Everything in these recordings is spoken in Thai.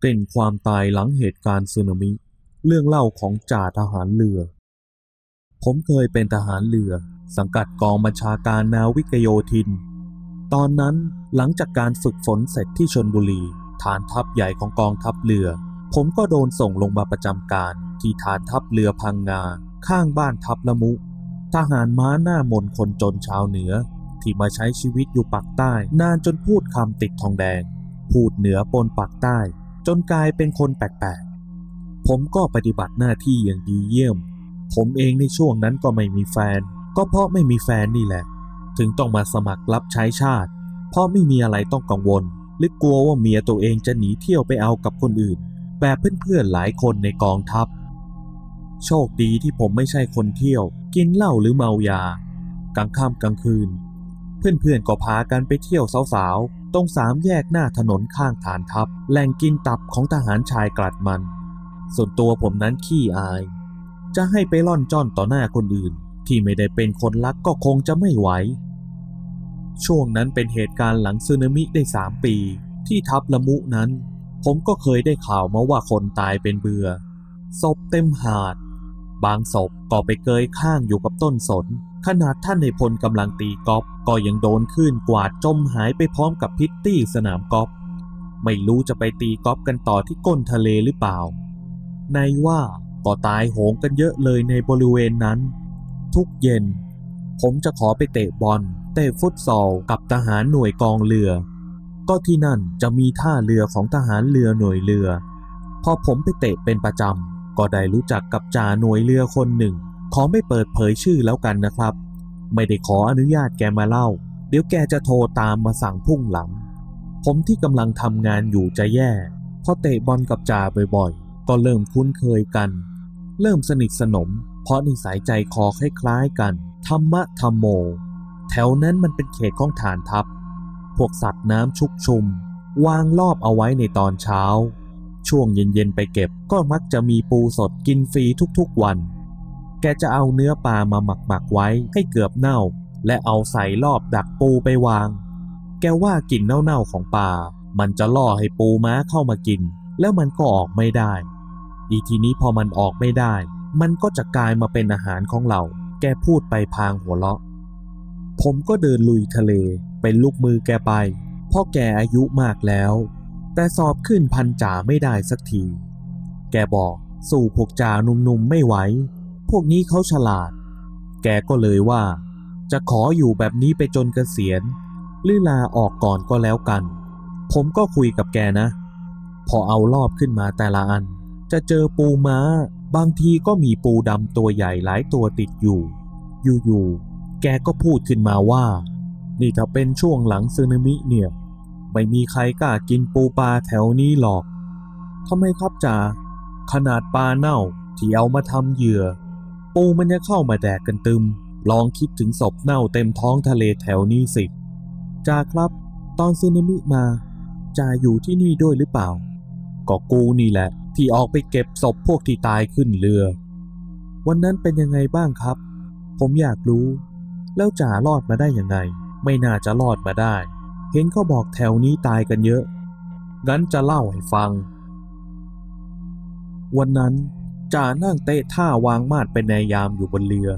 เกร็นความตายหลังเหตุการณ์สึนามิ เรื่องเล่าของจ่าทหารเรือ ผมเคยเป็นทหารเรือ สังกัดกองบัญชาการนาวิกโยธิน ตอนนั้นหลังจากการฝึกฝนเสร็จที่ชนบุรี ฐานทัพใหญ่ของกองทัพเรือ ผมก็โดนส่งลงมาประจำการ ที่ฐานทัพเรือพังงา ข้างบ้านทัพละมุ ทหารม้าหน้ามนคนจนชาวเหนือ ที่มาใช้ชีวิตอยู่ปากใต้ นานจนพูดคำติดทองแดง พูดเหนือปนปากใต้ จนกลายเป็นคนแปลกๆ ผมก็ปฏิบัติหน้าที่อย่างดีเยี่ยม ผมเองในช่วงนั้นก็ไม่มีแฟน ก็เพราะไม่มีแฟนนี่แหละ ถึงต้องมาสมัครรับใช้ชาติ เพราะไม่มีอะไรต้องกังวล หรือกลัวว่าเมียตัวเองจะหนีเที่ยวไปเอากับคนอื่น แบบเพื่อนๆหลายคนในกองทัพ โชคดีที่ผมไม่ใช่คนเที่ยว กินเหล้าหรือเมายา กลางค่ำกลางคืน เพื่อนๆก็พากันไปเที่ยวสาวๆ ตรงสามแยกหน้าถนนข้างฐานทัพ แหล่งกินตับของทหารชายกลัดมัน ส่วนตัวผมนั้นขี้อาย จะให้ไปล่อนจ้อนต่อหน้าคนอื่น ที่ไม่ได้เป็นคนรักก็คงจะไม่ไหว ช่วงนั้นเป็นเหตุการณ์หลังสึนามิได้สามปี ที่ทับละมุนั้น ผมก็เคยได้ข่าวมาว่าคนตายเป็นเบือศพเต็มหาด บางศพก็ไปเกยข้างอยู่กับต้นสน ขนาดท่านในพลกำลังตีกอล์ฟก็ยังโดนคลื่นกวาดจมหายไปพร้อมกับพิตตี้สนามกอล์ฟไม่รู้จะไปตีกอล์ฟกันต่อที่ก้นทะเลหรือเปล่า ในว่าก็ตายโหงกันเยอะเลยในบริเวณนั้น ทุกเย็น ผมจะขอไปเตะบอล เตะฟุตซอลกับทหารหน่วยกองเรือ ก็ที่นั่นจะมีท่าเรือของทหารเรือหน่วยเรือ พอผมไปเตะเป็นประจำก็ได้รู้จักกับจ่าหน่วยเรือคนหนึ่ง ขอไม่เปิดเผยชื่อแล้วกันนะครับ ไม่ได้ขออนุญาตแกมาเล่า เดี๋ยวแกจะโทรตามมาสั่งพุ่งหลัง ผมที่กำลังทำงานอยู่จะแย่พอเตะบอลกับจ่าบ่อยๆ ก็เริ่มคุ้นเคยกัน เริ่มสนิทสนม เพราะนิสัยใจคอคล้ายๆกัน ธรรมะธรรมโม แถวนั้นมันเป็นเขตของฐานทัพ พวกสัตว์น้ำชุกชุม วางรอบเอาไว้ในตอนเช้า ช่วงเย็นๆไปเก็บก็มักจะมีปูสดกินฟรีทุกๆวัน แกจะเอาเนื้อปลามาหมักๆไว้ให้เกือบเน่า และเอาใส่รอบดักปูไปวาง แกว่ากลิ่นเน่าๆของปลา มันจะล่อให้ปูม้าเข้ามากิน แล้วมันก็ออกไม่ได้ อีทีนี้พอมันออกไม่ได้ มันก็จะกลายมาเป็นอาหารของเรา แกพูดไปพางหัวเราะ ผมก็เดินลุยทะเลเป็นลูกมือแกไป เพราะแกอายุมากแล้ว แต่สอบขึ้นพันจ่าไม่ได้สักที แกบอก สู้พวกจ่าหนุ่มๆไม่ไหว พวกนี้เขาฉลาด แกก็เลยว่า จะขออยู่แบบนี้ไปจนเกษียณหรือลาออกก่อนก็แล้วกัน ผมก็คุยกับแกนะ พอเอารอบขึ้นมาแต่ละอัน จะเจอปูม้า บางทีก็มีปูดำตัวใหญ่หลายตัวติดอยู่ อยู่ๆ แกก็พูดขึ้นมาว่า นี่ถ้าเป็นช่วงหลังสึนามิเนี่ย ไม่มีใครกล้ากินปูปลาแถวนี้หรอกทำไมครับจ่าขนาดปลาเน่าที่เอามาทำเหยื่อ ปูมันจะเข้ามาแดกกันตึม ลองคิดถึงศพเน่าเต็มท้องทะเลแถวนี้สิจ่าครับ ตอนสึนามิมาจ่าอยู่ที่นี่ด้วยหรือเปล่า ก็กูนี่แหละ ที่ออกไปเก็บศพพวกที่ตายขึ้นเรือ วันนั้นเป็นยังไงบ้างครับ ผมอยากรู้ แล้วจ่ารอดมาได้ยังไง ไม่น่าจะรอดมาได้ เห็นเขาบอกแถวนี้ตายกันเยอะ งั้นจะเล่าให้ฟัง วันนั้น จ่านั่งเตะท่าวางมาดเป็นนายยามอยู่บนเรือ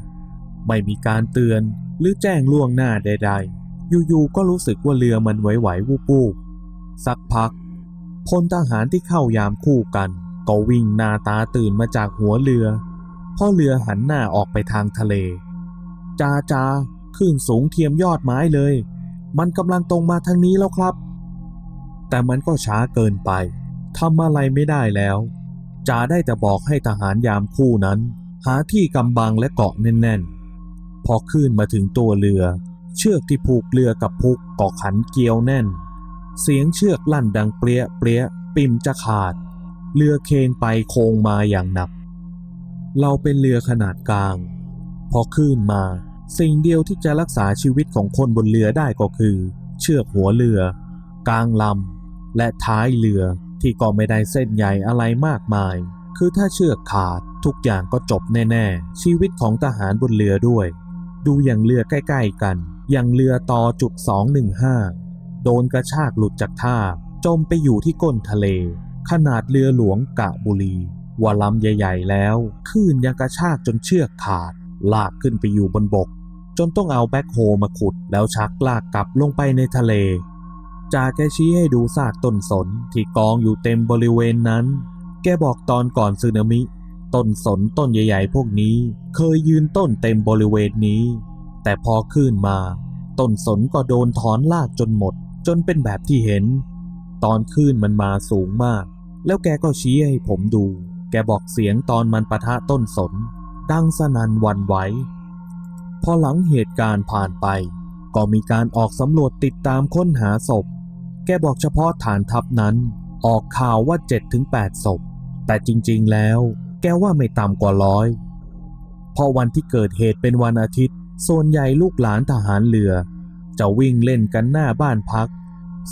ไม่มีการเตือนหรือแจ้งล่วงหน้าใด ๆ อยู่ๆก็รู้สึกว่าเรือมันไหวๆวูบๆสักพักพลทหารที่เข้ายามคู่กัน ก็วิ่งหน้าตาตื่นมาจากหัวเรือเพราะเรือหันหน้าออกไปทางทะเลจ้าจ้าขึ้นสูงเทียมยอดไม้เลย มันกำลังตรงมาทางนี้แล้วครับ แต่มันก็ช้าเกินไปทำอะไรไม่ได้แล้ว จ่าได้แต่บอกให้ทหารยามคู่นั้น หาที่กำบังและเกาะแน่นๆ พอขึ้นมาถึงตัวเรือ เชือกที่ผูกเรือกับพุกก็ขันเกลียวแน่น เสียงเชือกลั่นดังเปรี้ยเปรี้ยปิ่มจะขาด เรือเคนไปโคงมาอย่างหนัก เราเป็นเรือขนาดกลาง พอขึ้นมาสิ่งเดียวที่จะรักษาชีวิตของคนบนเรือได้ก็คือ เชือกหัวเรือ กลางลำและท้ายเรือ ที่ก็ไม่ได้เส้นใหญ่อะไรมากมาย คือถ้าเชือกขาดทุกอย่างก็จบแน่ ๆ ชีวิตของทหารบนเรือด้วย ดูอย่างเรือใกล้ ๆ กัน อย่างเรือต่อจุด215 โดนกระชากหลุดจากท่า จมไปอยู่ที่ก้นทะเล ขนาดเรือหลวงกะบุรีว่าลำใหญ่ ๆ แล้วคลื่นยังกระชากจนเชือกขาด ลากขึ้นไปอยู่บนบก จนต้องเอาแบ็คโฮมาขุดแล้วชักลากกลับลงไปในทะเล จ่าแกชี้ให้ดูซากต้นสนที่กองอยู่เต็มบริเวณนั้น แกบอกตอนก่อนสึนามิ ต้นสนต้นใหญ่ ๆ พวกนี้เคยยืนต้นเต็มบริเวณนี้ แต่พอคลื่นมา ต้นสนก็โดนถอนลากจนหมด จนเป็นแบบที่เห็น ตอนคลื่นมันมาสูงมาก แล้วแกก็ชี้ให้ผมดู แกบอกเสียงตอนมันปะทะต้นสน ดังสนั่นวันไหวพอหลังเหตุการณ์ผ่านไป ก็มีการออกสำรวจติดตามค้นหาศพ แกบอกเฉพาะฐานทัพนั้น ออกข่าวว่า 7-8 ศพ แต่จริงๆแล้ว แกว่าไม่ต่ำกว่าร้อยเพราะวันที่เกิดเหตุเป็นวันอาทิตย์ส่วนใหญ่ลูกหลานทหารเรือ จะวิ่งเล่นกันหน้าบ้านพัก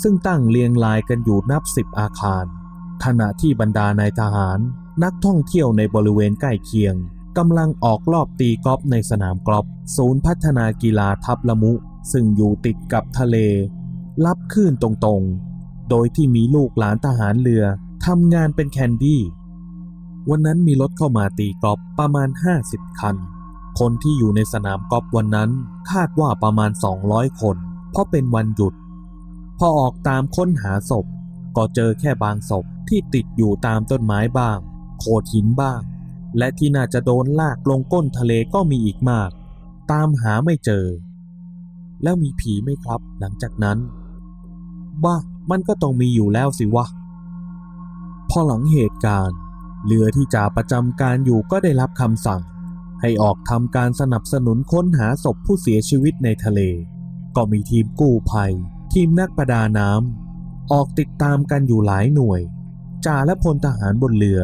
ซึ่งตั้งเรียงรายกันอยู่นับสิบอาคาร ขณะที่บรรดานายทหาร นักท่องเที่ยวในบริเวณใกล้เคียงกำลังออกรอบตีกอล์ฟในสนามกอล์ฟศูนย์พัฒนากีฬาทับละมุ ซึ่งอยู่ติดกับทะเล รับคลื่นตรงๆ โดยที่มีลูกหลานทหารเรือทำงานเป็นแคนดี้วันนั้นมีรถเข้ามาตีกอล์ฟประมาณ 50 คัน คนที่อยู่ในสนามกอล์ฟวันนั้นคาดว่าประมาณ 200 คน เพราะเป็นวันหยุด พอออกตามค้นหาศพ ก็เจอแค่บางศพที่ติดอยู่ตามต้นไม้บ้าง โขดหินบ้าง และที่น่าจะโดนลากลงก้นทะเลก็มีอีกมาก ตามหาไม่เจอ แล้วมีผีไหมครับหลังจากนั้น บ้ามันก็ต้องมีอยู่แล้วสิวะ พอหลังเหตุการณ์ เรือที่จ่าประจำการอยู่ก็ได้รับคำสั่ง ให้ออกทำการสนับสนุนค้นหาศพผู้เสียชีวิตในทะเล ก็มีทีมกู้ภัย ทีมนักประดาน้ำออกติดตามกันอยู่หลายหน่วยจ่าและพลทหารบนเรือ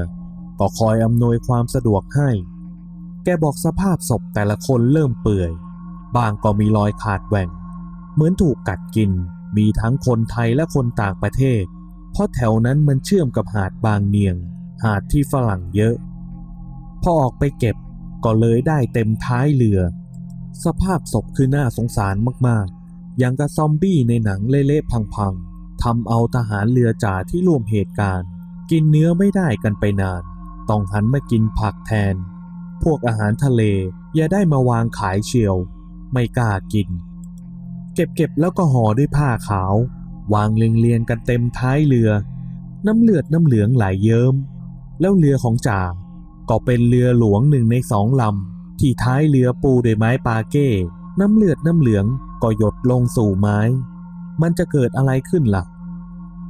ก็คอยอำนวยความสะดวกให้ แกบอกสภาพศพแต่ละคนเริ่มเปื่อย บางก็มีรอยขาดแหว่ง เหมือนถูกกัดกิน มีทั้งคนไทยและคนต่างประเทศ เพราะแถวนั้นมันเชื่อมกับหาดบางเนียง หาดที่ฝรั่งเยอะ พอออกไปเก็บก็เลยได้เต็มท้ายเรือ สภาพศพคือน่าสงสารมากๆ อย่างกับซอมบี้ในหนังเละๆพังๆทำเอาทหารเรือจ่าที่ร่วมเหตุการณ์ กินเนื้อไม่ได้กันไปนาน ต้องหันมากินผักแทน พวกอาหารทะเลอย่าได้มาวางขายเชียว ไม่กล้ากิน เก็บๆแล้วก็ห่อด้วยผ้าขาว วางเรียงๆกันเต็มท้ายเรือ น้ำเลือดน้ำเหลืองไหลยเยิ้ม แล้วเรือของจ่าก็เป็นเรือหลวงหนึ่งในสองลำ ที่ท้ายเรือปูด้วยไม้ปาเก้ น้ำเลือดน้ำเหลืองก็หยดลงสู่ไม้ มันจะเกิดอะไรขึ้นล่ะ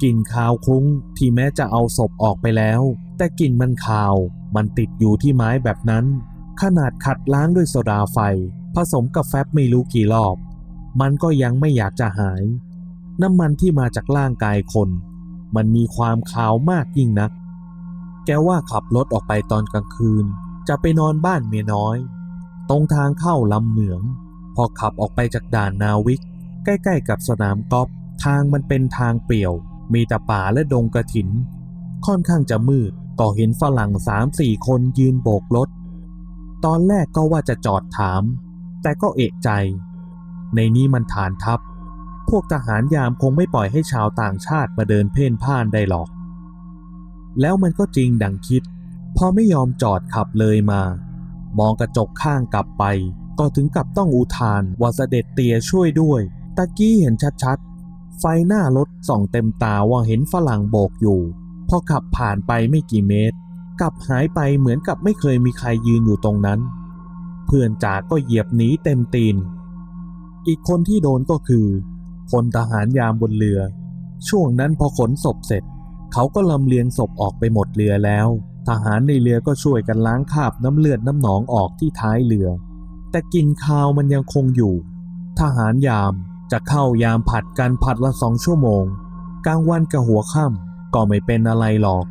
กลิ่นคาวคุ้งที่แม้จะเอาศพออกไปแล้ว แต่กลิ่นมันคาว มันติดอยู่ที่ไม้แบบนั้น ขนาดขัดล้างด้วยโซดาไฟ ผสมกับแฟบไม่รู้กี่รอบ มันก็ยังไม่อยากจะหาย น้ำมันที่มาจากร่างกายคน มันมีความคาวมากยิ่งนัก แกว่าขับรถออกไปตอนกลางคืน จะไปนอนบ้านเมียน้อย ตรงทางเข้าลำเหมือง พอขับออกไปจากด่านนาวิก ใกล้ๆกับสนามกอล์ฟทางมันเป็นทางเปี่ยว มีแต่ป่าและดงกระถิน ค่อนข้างจะมืดก็เห็นฝรั่งสามสี่คนยืนโบกรถ ตอนแรกก็ว่าจะจอดถาม แต่ก็เอะใจ ในนี้มันฐานทัพ พวกทหารยามคงไม่ปล่อยให้ชาวต่างชาติมาเดินเพ่นพ่านได้หรอก แล้วมันก็จริงดังคิด พอไม่ยอมจอดขับเลยมา มองกระจกข้างกลับไป ก็ถึงกับต้องอุทานว่าเสด็จเตียช่วยด้วย ตะกี้เห็นชัดๆ ไฟหน้ารถส่องเต็มตาว่าเห็นฝรั่งโบกอยู่ พอขับผ่านไปไม่กี่เมตร กลับหายไปเหมือนกับไม่เคยมีใครยืนอยู่ตรงนั้น เพื่อนจ๋าก็เหยียบหนีเต็มตีน อีกคนที่โดนก็คือพลทหารยามบนเรือ ช่วงนั้นพอขนศพเสร็จ เขาก็ลำเลียงศพออกไปหมดเรือแล้ว ทหารในเรือก็ช่วยกันล้างคราบน้ำเลือดน้ำหนองออกที่ท้ายเรือ แต่กลินคาวมันยังคงอยู่ ทหารยามจะเข้ายามผัดกันผัดละสองชั่วโมง กลางวันกับหัวค่ำก็ไม่เป็นอะไรหรอก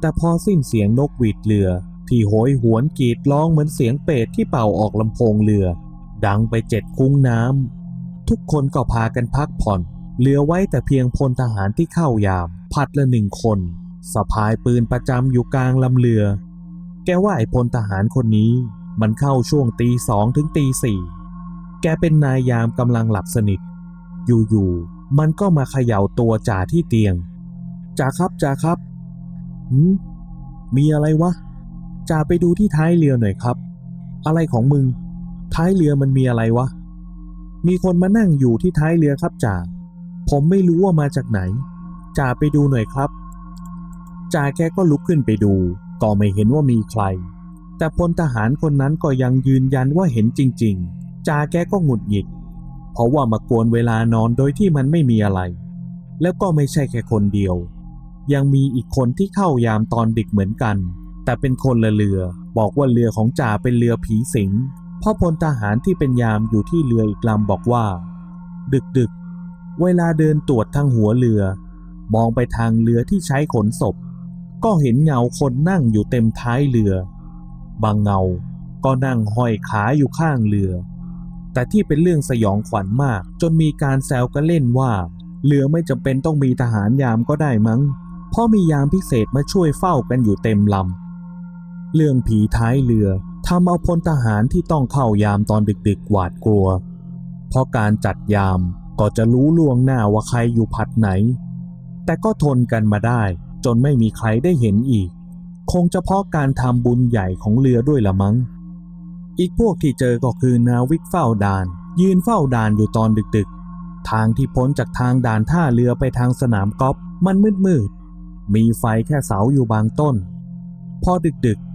แต่พอสิ้นเสียงนกหวีดเรือ ที่โหยหวนกรีดร้องเหมือนเสียงเป็ดที่เป่าออกลำโพงเรือ ดังไปเจ็ดคุ้งน้ำทุกคนก็พากันพักผ่อน เหลือไว้แต่เพียงพลทหารที่เข้ายามผัดละหนึ่งคนสะพายปืนประจำอยู่กลางลำเรือ แกว่าไอ้พลทหารคนนี้ มันเข้าช่วงตีสองถึงตีสี่แกเป็นนายยามกำลังหลับสนิท อยู่ๆมันก็มาเขย่าตัวจ่าที่เตียงจ่าครับจ่าครับหืมมีอะไรวะจ่าไปดูที่ท้ายเรือหน่อยครับ อะไรของมึง ท้ายเรือมันมีอะไรวะ มีคนมานั่งอยู่ที่ท้ายเรือครับจ่า ผมไม่รู้ว่ามาจากไหน จ่าไปดูหน่อยครับ จ่าแกก็ลุกขึ้นไปดู ก็ไม่เห็นว่ามีใคร แต่พลทหารคนนั้นก็ยังยืนยันว่าเห็นจริง ๆ จ่าแกก็หงุดหงิด เพราะว่ามากวนเวลานอนโดยที่มันไม่มีอะไร แล้วก็ไม่ใช่แค่คนเดียว ยังมีอีกคนที่เข้ายามตอนดึกเหมือนกัน แต่เป็นคนละเรือ บอกว่าเรือของจ่าเป็นเรือผีสิง พ่อพลทหารที่เป็นยามอยู่ที่เรืออีกลำบอกว่า ดึกดึกๆเวลาเดินตรวจทางหัวเรือ มองไปทางเรือที่ใช้ขนศพ ก็เห็นเงาคนนั่งอยู่เต็มท้ายเรือ บางเงาก็นั่งห้อยขาอยู่ข้างเรือ แต่ที่เป็นเรื่องสยองขวัญมากจนมีการแซวกันเล่นว่า เรือไม่จำเป็นต้องมีทหารยามก็ได้มั้ง เพราะมียามพิเศษมาช่วยเฝ้ากันอยู่เต็มลำเรื่องผีท้ายเรือ ทำเอาพลทหารที่ต้องเข้ายามตอนดึกๆหวาดกลัว เพราะการจัดยามก็จะรู้ล่วงหน้าว่าใครอยู่พัดไหน แต่ก็ทนกันมาได้ จนไม่มีใครได้เห็นอีก คงเฉพาะการทำบุญใหญ่ของเรือด้วยละมั้ง อีกพวกที่เจอก็คือนาวิกเฝ้าด่าน ยืนเฝ้าด่านอยู่ตอนดึกๆ ทางที่พ้นจากทางด่านท่าเรือไปทางสนามกอล์ฟมันมืดๆมีไฟแค่เสาอยู่บางต้น พอดึกๆ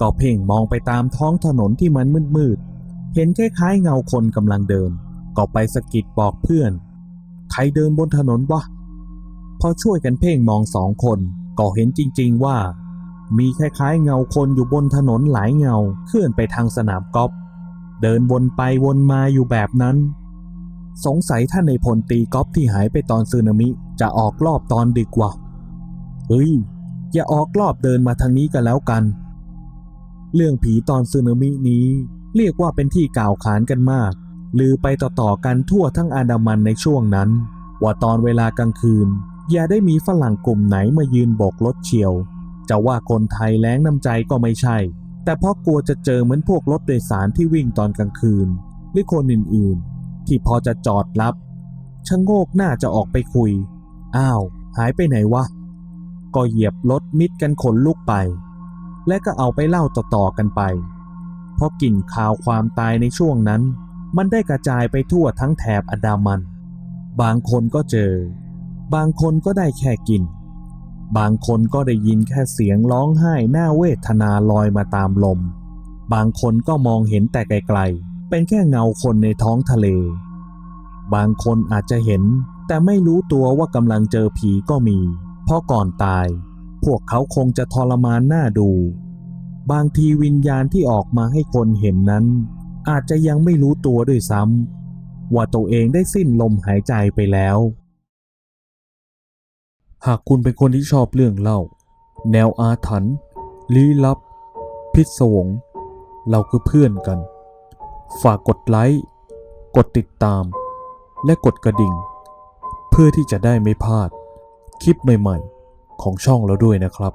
ก็เพ่งมองไปตามท้องถนนที่มันมืดๆ เห็นคล้ายๆเงาคนกำลังเดิน ก็ไปสะกิดบอกเพื่อน ใครเดินบนถนนวะ พอช่วยกันเพ่งมองสองคน ก็เห็นจริงๆว่า มีคล้ายๆเงาคนอยู่บนถนนหลายเงา เคลื่อนไปทางสนามกอล์ฟ เดินวนไปวนมาอยู่แบบนั้น สงสัยท่านในพลตีกอล์ฟที่หายไปตอนสึนามิจะออกรอบตอนดึกว่ะ เฮ้ย อย่าออกรอบเดินมาทางนี้กันแล้วกัน เรื่องผีตอนสึนามินี้ เรียกว่าเป็นที่กล่าวขานกันมากลือไปต่อๆกันทั่วทั้งอาดามันในช่วงนั้น ว่าตอนเวลากลางคืน อย่าได้มีฝรั่งกลุ่มไหนมายืนโบกรถเฉียว จะว่าคนไทยแล้งน้ำใจก็ไม่ใช่ แต่เพราะกลัวจะเจอเหมือนพวกรถโดยสารที่วิ่งตอนกลางคืน หรือคนอื่นๆ ที่พอจะจอดรับชะโงกหน้าจะออกไปคุย อ้าว หายไปไหนวะ ก็เหยียบรถมิดกันขนลุกไป และก็เอาไปเล่าต่อๆกันไป เพราะกลิ่นข่าวความตายในช่วงนั้น มันได้กระจายไปทั่วทั้งแถบอันดามัน บางคนก็เจอ บางคนก็ได้แค่กลิ่นบางคนก็ได้ยินแค่เสียงร้องไห้หน้าเวทนาลอยมาตามลม บางคนก็มองเห็นแต่ไกลๆ เป็นแค่เงาคนในท้องทะเล บางคนอาจจะเห็น แต่ไม่รู้ตัวว่ากำลังเจอผีก็มี เพราะก่อนตาย พวกเขาคงจะทรมานหน้าดู บางทีวิญญาณที่ออกมาให้คนเห็นนั้น อาจจะยังไม่รู้ตัวด้วยซ้ำว่าตัวเองได้สิ้นลมหายใจไปแล้ว หากคุณเป็นคนที่ชอบเรื่องเล่า แนวอาถรรพ์ลี้ลับ พิศวง เราคือเพื่อนกัน ฝากกดไลค์ กดติดตาม และกดกระดิ่ง เพื่อที่จะได้ไม่พลาด คลิปใหม่ ๆ ของช่องเราด้วยนะครับ